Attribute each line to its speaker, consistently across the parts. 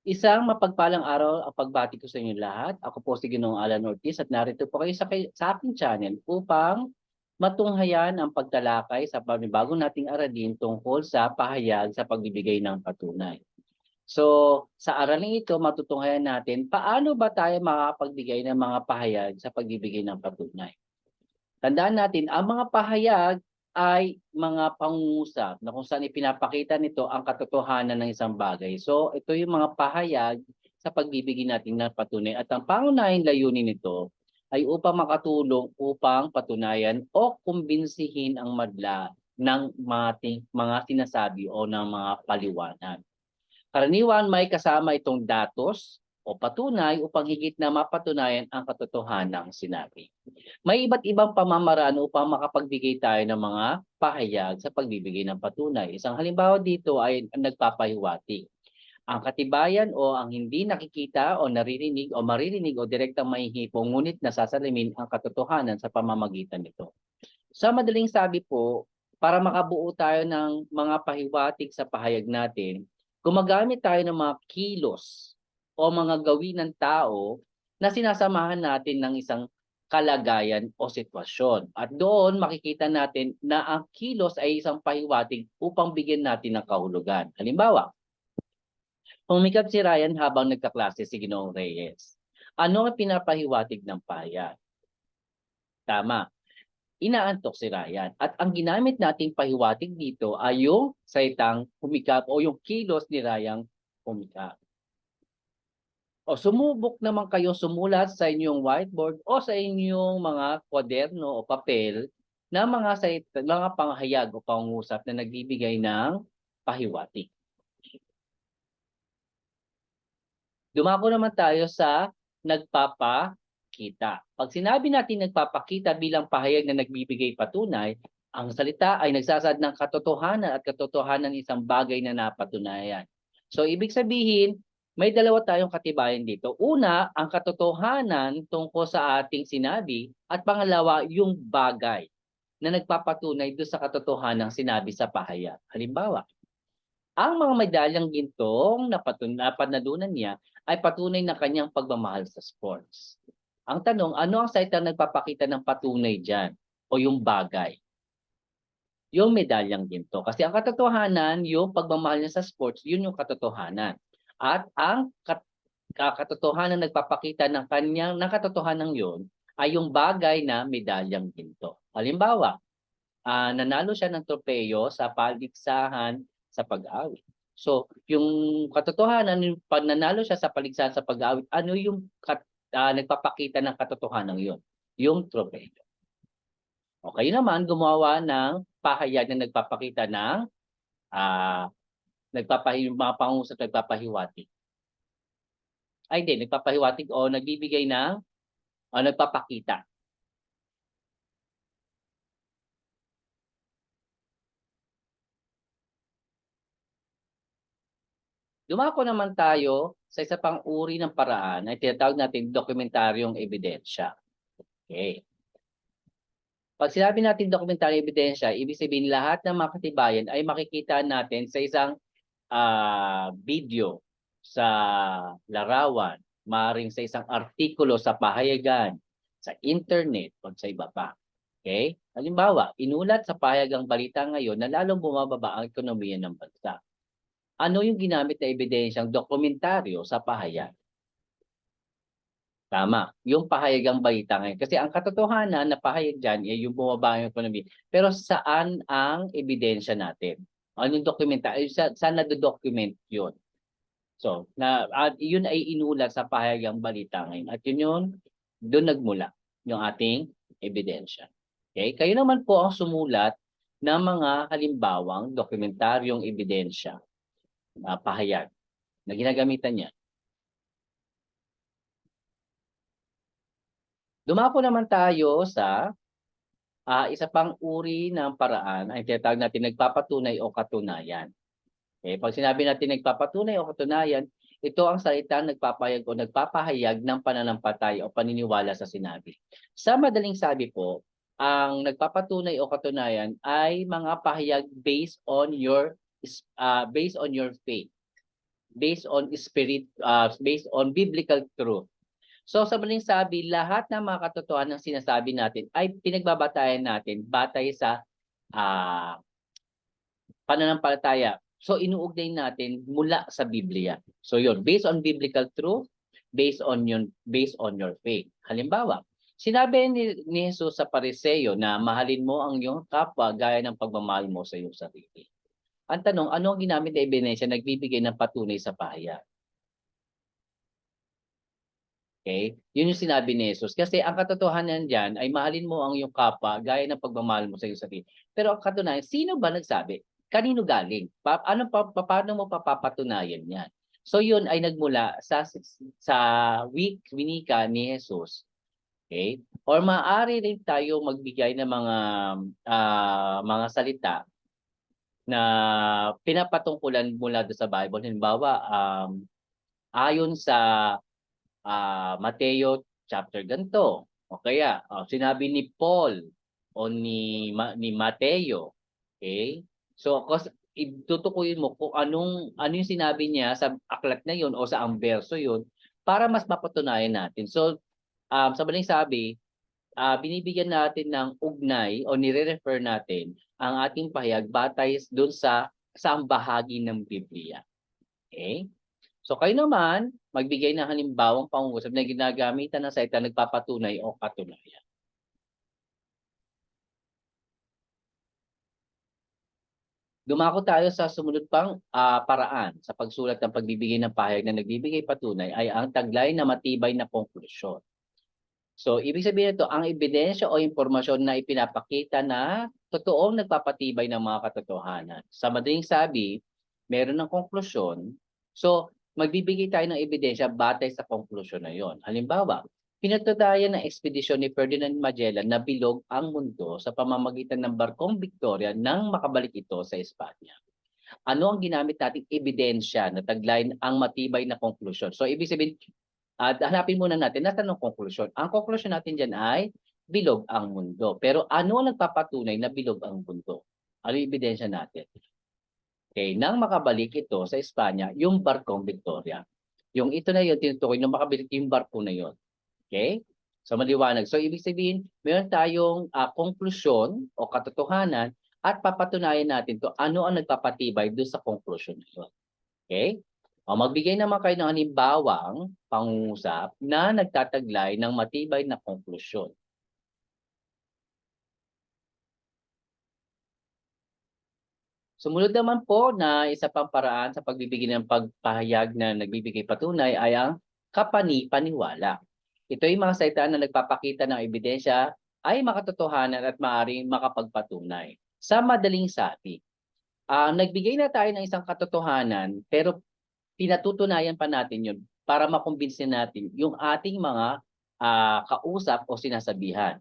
Speaker 1: Isang mapagpalang araw ang pagbati ko sa inyo lahat. Ako po si Ginoong Alan Ortiz at narito po kayo sa, kay- sa aking channel upang matunghayan ang pagtalakay sa panibagong nating aralin tungkol sa pahayag sa pagbibigay ng patunay. So, sa aralin ito, matutunghayan natin paano ba tayo makapagbigay ng mga pahayag sa pagbibigay ng patunay. Tandaan natin, ang mga pahayag ay mga pangungusap na kung saan ipinapakita nito ang katotohanan ng isang bagay. So, ito yung mga pahayag sa pagbibigay natin ng patunay. At ang pangunahing layunin nito ay upang makatulong upang patunayan o kumbinsihin ang madla ng mga, ting- mga sinasabi o ng mga paliwanag. Karaniwan may kasama itong datos o patunay upang higit na mapatunayan ang katotohanan ng sinabi. May iba't ibang pamamaraan upang makapagbigay tayo ng mga pahayag sa pagbibigay ng patunay. Isang halimbawa dito ay ang nagpapahiwatig. Ang katibayan o ang hindi nakikita o naririnig o maririnig o direktang mahihipo ngunit nasasalimin ang katotohanan sa pamamagitan nito. Sa madaling sabi po, para makabuo tayo ng mga pahiwatig sa pahayag natin, gumagamit tayo ng mga kilos o mga gawin ng tao na sinasamahan natin ng isang kalagayan o sitwasyon. At doon makikita natin na ang kilos ay isang pahiwatig upang bigyan natin ng kahulugan. Halimbawa, pumikap si Ryan habang nagkaklase si Ginoong Reyes. Ano ang pinapahiwatig ng pahayag? Tama. Inaantok si Ryan. At ang ginamit nating pahiwatig dito ay yung saitang humikap o yung kilos ni Ryan humikap. O sumubok naman kayo sumulat sa inyong whiteboard o sa inyong mga kwaderno o papel na mga sait, mga panghayag o pangusap na nagbibigay ng pahiwatig. Dumako naman tayo sa nagpapakita. Pag sinabi natin nagpapakita bilang pahayag na nagbibigay patunay, ang salita ay nagsasad ng katotohanan at katotohanan ng isang bagay na napatunayan. So ibig sabihin, may dalawa tayong katibayan dito. Una, ang katotohanan tungkol sa ating sinabi at pangalawa, yung bagay na nagpapatunay doon sa katotohanan ng sinabi sa pahayag. Halimbawa, ang mga medalyang gintong napatun napanalunan niya ay patunay ng kanyang pagmamahal sa sports. Ang tanong, ano ang saitang nagpapakita ng patunay dyan o yung bagay? Yung medalyang ginto. Kasi ang katotohanan, yung pagmamahal niya sa sports, yun yung katotohanan. At ang kat ka- katotohanan nagpapakita ng kanyang ng katotohanan yun ay yung bagay na medalyang ginto. Halimbawa, ah, nanalo siya ng tropeyo sa paligsahan sa pag-awit. So, yung katotohanan, yung pag nanalo siya sa paligsahan sa pag-awit, ano yung kat, ah, nagpapakita ng katotohanan yun? Yung tropeyo. O kayo naman, gumawa ng pahayag na nagpapakita ng ah, nagpapahi mga pangusap nagpapahiwatig. Ay hindi, nagpapahiwatig o nagbibigay ng o nagpapakita. Dumako naman tayo sa isa pang uri ng paraan na tinatawag natin dokumentaryong ebidensya. Okay. Pag sinabi natin dokumentaryong ebidensya, ibig sabihin lahat ng mga katibayan ay makikita natin sa isang ah, video sa larawan, maaaring sa isang artikulo sa pahayagan, sa internet, o sa iba pa. Okay? Halimbawa, inulat sa pahayagang balita ngayon na lalong bumababa ang ekonomiya ng bansa. Ano yung ginamit na ebidensyang dokumentaryo sa pahayag? Tama, yung pahayagang balita ngayon. Kasi ang katotohanan na pahayag dyan ay yung bumaba ang ekonomiya. Pero saan ang ebidensya natin? Anong dokumenta? Ay, sa, saan na-document yun? So, na, at yun ay inulat sa pahayagang balita ngayon. At yun yun, doon nagmula yung ating ebidensya. Okay? Kayo naman po ang sumulat ng mga halimbawang dokumentaryong ebidensya na pahayag na ginagamitan niya. Dumako naman tayo sa ah, isa pang uri ng paraan ay tinatawag natin nagpapatunay o katunayan. Okay, pag sinabi natin nagpapatunay o katunayan, ito ang salitang nagpapahayag o nagpapahayag ng pananampalataya o paniniwala sa sinabi. Sa madaling sabi po, ang nagpapatunay o katunayan ay mga pahayag based on your ah, based on your faith. based on spirit, uh, based on biblical truth. So sa maling sabi, lahat ng mga katotohanan ng sinasabi natin ay pinagbabatayan natin batay sa uh, pananampalataya. So inuugnay natin mula sa Biblia. So yun, based on biblical truth, based on yun, based on your faith. Halimbawa, sinabi ni, ni Jesus sa Pariseo na mahalin mo ang iyong kapwa gaya ng pagmamahal mo sa iyong sarili. Ang tanong, ano ang ginamit na ebidensya nagbibigay ng patunay sa pahayag? Okay? Yun yung sinabi ni Jesus. Kasi ang katotohanan diyan ay mahalin mo ang iyong kapwa gaya ng pagmamahal mo sa iyong sarili. Pero ang katunayan, sino ba nagsabi? Kanino galing? Pa ano pa, paano mo papapatunayan yan? So yun ay nagmula sa sa week winika ni Jesus. Okay? Or maaari rin tayo magbigay ng mga uh, mga salita na pinapatungkulan mula do sa Bible. Halimbawa, um, ayon sa uh, Mateo chapter ganto. O kaya, uh, sinabi ni Paul o ni, Ma, ni Mateo. Okay? So, kasi itutukuyin mo kung anong ano yung sinabi niya sa aklat na yun o sa ang verso yun para mas mapatunayan natin. So, um, sa sabi, uh, binibigyan natin ng ugnay o nire-refer natin ang ating pahayag batay doon sa saang bahagi ng Biblia. Okay? So kayo naman, magbigay ng halimbawang pangungusap na ginagamitan ng salita nagpapatunay o katunayan. Dumako tayo sa sumunod pang uh, paraan sa pagsulat ng pagbibigay ng pahayag na nagbibigay patunay ay ang taglay na matibay na konklusyon. So, ibig sabihin nito, ang ebidensya o impormasyon na ipinapakita na totoong nagpapatibay ng mga katotohanan. Sa madaling sabi, meron ng konklusyon. So, magbibigay tayo ng ebidensya batay sa konklusyon na yon. Halimbawa, pinatunayan ng ekspedisyon ni Ferdinand Magellan na bilog ang mundo sa pamamagitan ng barkong Victoria nang makabalik ito sa Espanya. Ano ang ginamit nating ebidensya na tagline ang matibay na konklusyon? So, ibig sabihin, at hanapin muna natin, nasa anong konklusyon? Ang konklusyon natin dyan ay bilog ang mundo. Pero ano ang nagpapatunay na bilog ang mundo? Ano yung ebidensya natin? Okay, nang makabalik ito sa Espanya, yung barkong Victoria. Yung ito na yun, tinutukoy, nung makabalik yung barko na yun. Okay? So maliwanag. So ibig sabihin, meron tayong uh, konklusyon o katotohanan at papatunayan natin to ano ang nagpapatibay doon sa konklusyon na yun. Okay? O magbigay naman kayo ng halimbawang pangungusap na nagtataglay ng matibay na konklusyon. Sumunod naman po na isa pang paraan sa pagbibigay ng pagpahayag na nagbibigay patunay ay ang kapani-paniwala. Ito ay mga salita na nagpapakita ng ebidensya ay makatotohanan at maaaring makapagpatunay. Sa madaling sabi, uh, nagbigay na tayo ng isang katotohanan pero pinatutunayan pa natin yun para makumbinsin natin yung ating mga uh, kausap o sinasabihan.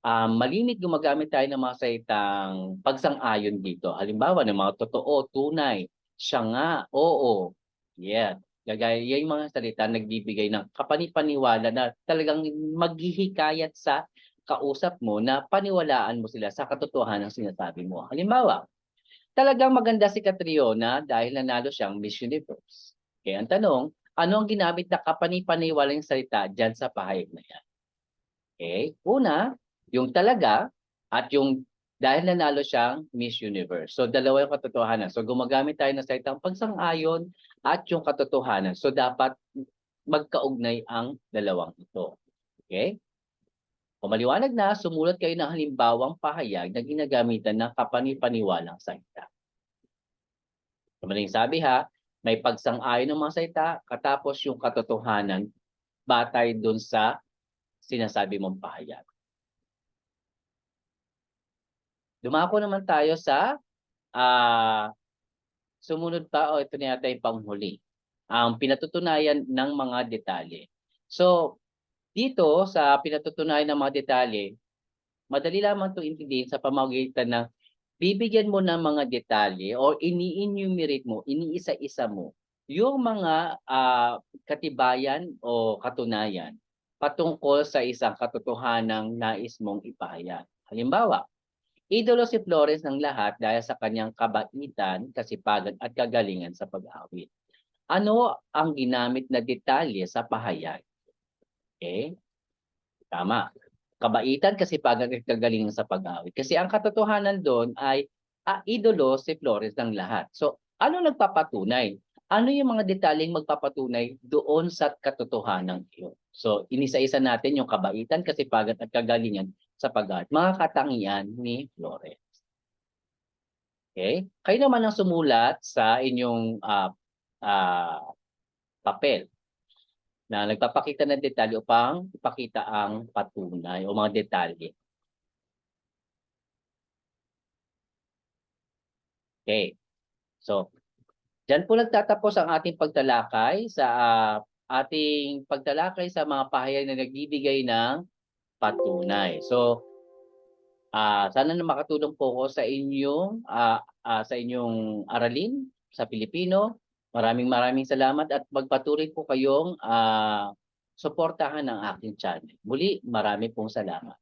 Speaker 1: Um, malimit gumagamit tayo ng mga salitang pagsang-ayon dito. Halimbawa, ng mga totoo, tunay, siya nga, oo, yeah. Kagaya yung mga salita nagbibigay ng kapanipaniwala na talagang maghihikayat sa kausap mo na paniwalaan mo sila sa katotohanan ng sinasabi mo. Halimbawa, talagang maganda si Catriona dahil nanalo siyang Miss Universe. Okay, ang tanong, ano ang ginamit na kapanipaniwalang salita dyan sa pahayag na yan? Okay, una, yung talaga at yung dahil nanalo siyang Miss Universe. So dalawa yung katotohanan. So gumagamit tayo ng salitang pagsang-ayon at yung katotohanan. So dapat magkaugnay ang dalawang ito. Okay? Kung maliwanag na, sumulat kayo ng halimbawang pahayag na ginagamitan ng kapanipaniwalang salita. Kamaling sabi ha, may pagsang-ayon ng mga salita, katapos yung katotohanan batay dun sa sinasabi mong pahayag. Dumako naman tayo sa uh, sumunod pa, o oh, ito na yata yung panghuli. Ang pinatutunayan ng mga detalye. So, dito sa pinatutunayan ng mga detalye, madali lamang ito intindihin sa pamamagitan ng bibigyan mo ng mga detalye o ini-enumerate mo, iniisa-isa mo yung mga uh, katibayan o katunayan patungkol sa isang katotohanang nais mong ipahayag. Halimbawa, Idolo si Flores ng lahat dahil sa kanyang kabaitan, kasipagan at kagalingan sa pag-awit. Ano ang ginamit na detalye sa pahayag? Okay? Tama. Kabaitan, kasipagan at kagalingan sa pag-awit. Kasi ang katotohanan doon ay ah, idolo si Flores ng lahat. So, ano nagpapatunay? Ano yung mga detalyeng magpapatunay doon sa katotohanan iyon? So, inisa-isa natin yung kabaitan, kasipagan at kagalingan sa pag-awit. Mga katangian ni Flores. Okay? Kayo naman ang sumulat sa inyong ah, ah, papel na nagpapakita ng detalye upang ipakita ang patunay o mga detalye. Okay. So, Diyan po nagtatapos ang ating pagtalakay sa ah, ating pagtalakay sa mga pahayag na nagbibigay ng patunay. So, ah sana na makatulong po ko sa inyong ah, ah, sa inyong aralin sa Pilipino. Maraming maraming salamat at magpatuloy po kayong ah, suportahan ang aking channel. Muli, marami pong salamat.